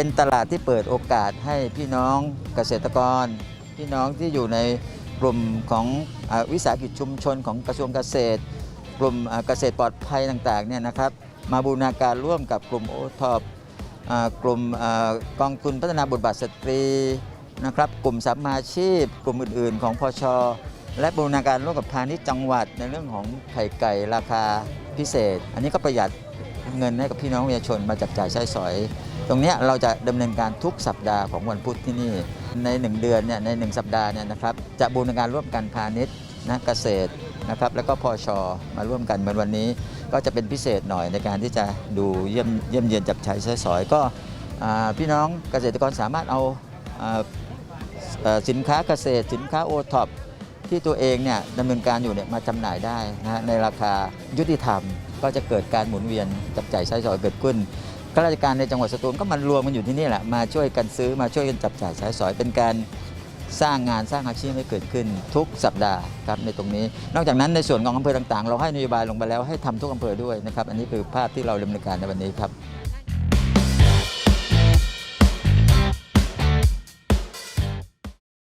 เป็นตลาดที่เปิดโอกาสให้พี่น้องเกษตรกร พี่น้องที่อยู่ในกลุ่มของอวิสาหกิจชุมชนของกระทรวงเกษตร กลุ่มเกษตรปลอดภัยต่างๆเนี่ยนะครับมาบูรณาการร่วมกับกลุ่มโอทอปกลุ่มกองทุนพัฒนาบทบาทสตรีนะครับกลุ่มสัมมาชีพ กลุ่มอื่นๆ ของพอชและบูรณาการร่วมกับพาณิชย์จังหวัดในเรื่องของไข่ไก่ราคาพิเศษ อันนี้ก็ประหยัดเงินให้กับพี่น้องประชาชนมาจับจ่ายใช้สอย ตรงนี้เราจะดำเนินการทุกสัปดาห์ของวันพุธที่นี่ ใน 1 เดือนเนี่ยใน 1 สัปดาห์เนี่ยนะครับจะบูรณาการร่วมกันพาณิชย์นะเกษตรนะครับแล้วก็พอชอมาร่วมกันเหมือนวันนี้ ก็จะเป็นพิเศษหน่อยในการที่จะดูเยี่ยมเยี่ยมเยียนจับใช้ใช้สอยก็พี่น้องเกษตรกรสามารถเอาสินค้าเกษตร สินค้าโอท็อปที่ตัวเองเนี่ยดำเนินการอยู่เนี่ยมาจำหน่ายได้นะฮะในราคายุติธรรม ก็จะเกิดการหมุนเวียนจับใจ่ายใช้สอยเกิดขึ้น ข้าราชการในจังหวัดสตูลก็มารวมกันอยู่ที่นี่แหละมาช่วยกันซื้อมาช่วยกันจับจ่ายใช้สอยเป็นการสร้างงานสร้างอาชีพให้เกิดขึ้นทุกสัปดาห์ครับในตรงนี้ นอกจากนั้นในส่วนของอำเภอต่างๆ เราให้นโยบายลงไปแล้วให้ทำทุกอำเภอด้วยนะครับอันนี้คือภาพที่เราดำเนินการในวันนี้ครับ